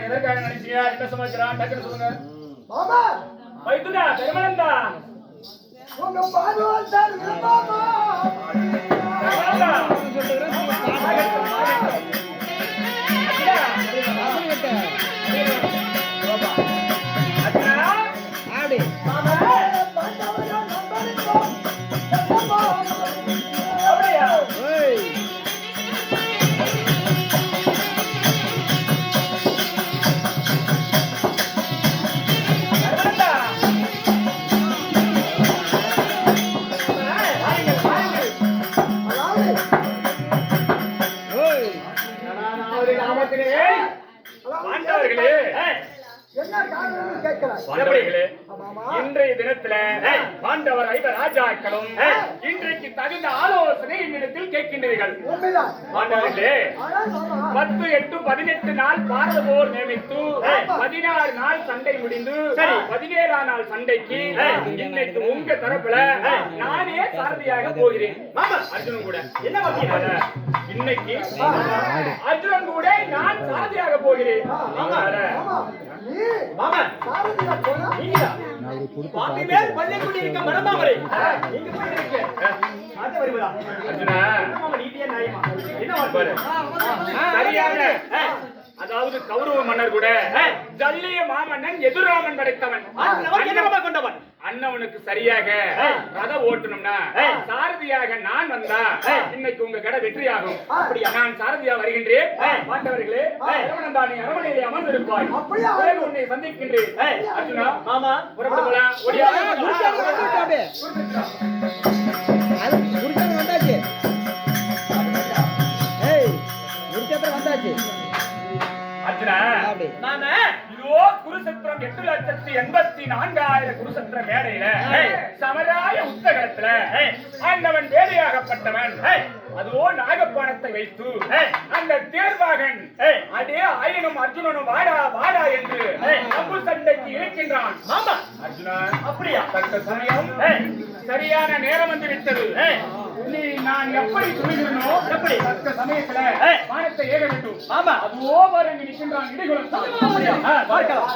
எதற்காக நினைச்சீங்க என்ன சமாச்சாரம் டக்குன்னு சொல்லுங்க. மாமா! உங்க சார் அச்சா மாமா! நாமத்திலே இன்றைய தினத்துல பாண்டவர் ஐவர் ராஜாக்களும் இன்றைக்கு தகுந்த ஆலோசனை என்னிடத்தில் கேட்கின்றீர்கள். பாண்டவர்களே பத்து எட்டு பதினெட்டு நாள் பாரத போர் நியமித்து பதினாறு நாள் சண்டை முடிந்து பதினேழாம் நாள் சண்டைக்கு இன்னைக்கு உங்க தரப்புல நானே சாரதியாக போகிறேன். அர்ஜுனன் கூட. என்ன பார்த்தீங்க இன்னைக்கு அர்ஜுனன் கூட நான் சாரதியாக போகிறேன். மாமா பாம்பி மேல் இருக்க நீங்க போய் வருவதா? அர்ஜுனா. என்ன பாரு. அதாவது கௌரவ மன்னர் கூட ஜல்லிய மாமன்னன் எதிராமன் படைத்தவன். அண்ணவனுக்கு சரியாக ரத ஓட்டணும்னா சாரதியாக நான் வந்தா இன்னைக்கு உங்க கடை வெற்றியாகும். அப்படியா? நான் சாரதியா வருகின்றேன். பாண்டவர்களே அரவணந்தானி அரவணையிலே அமர்ந்திருப்பாய். அப்படியா? உன்னை சந்திக்கின்றேன். அர்ஜுனா மாமா. புறப்பட்டு போலாம். ஓடியா அர்ஜுனா நானு இதோ குருசத்திரம் எட்டு லட்சத்தி எண்பத்தி நான்காயிரம் குருசத்திர மேடையில சமராய உத்தகத்துல ஆண்டவன் வேலையாகப்பட்டவன் அதுவோ நாகப்பானத்தை வைத்து அந்த தேர்வாகன் அதே ஆயினும் அர்ஜுனனும் வாடா வாடா என்று அம்பு சண்டைக்கு ஆமா. அர்ஜுனா அப்படியா? தக்க சமயம் சரியான நேரம் வந்து விட்டது நீ நான் எப்படி துணிகிறனோ எப்படி தக்க சமயத்துல வானத்தை ஏக வேண்டும். ஆமா. அது ஓவர் அங்கு நிற்கின்றான் இடிகுலம் பார்க்கலாம்.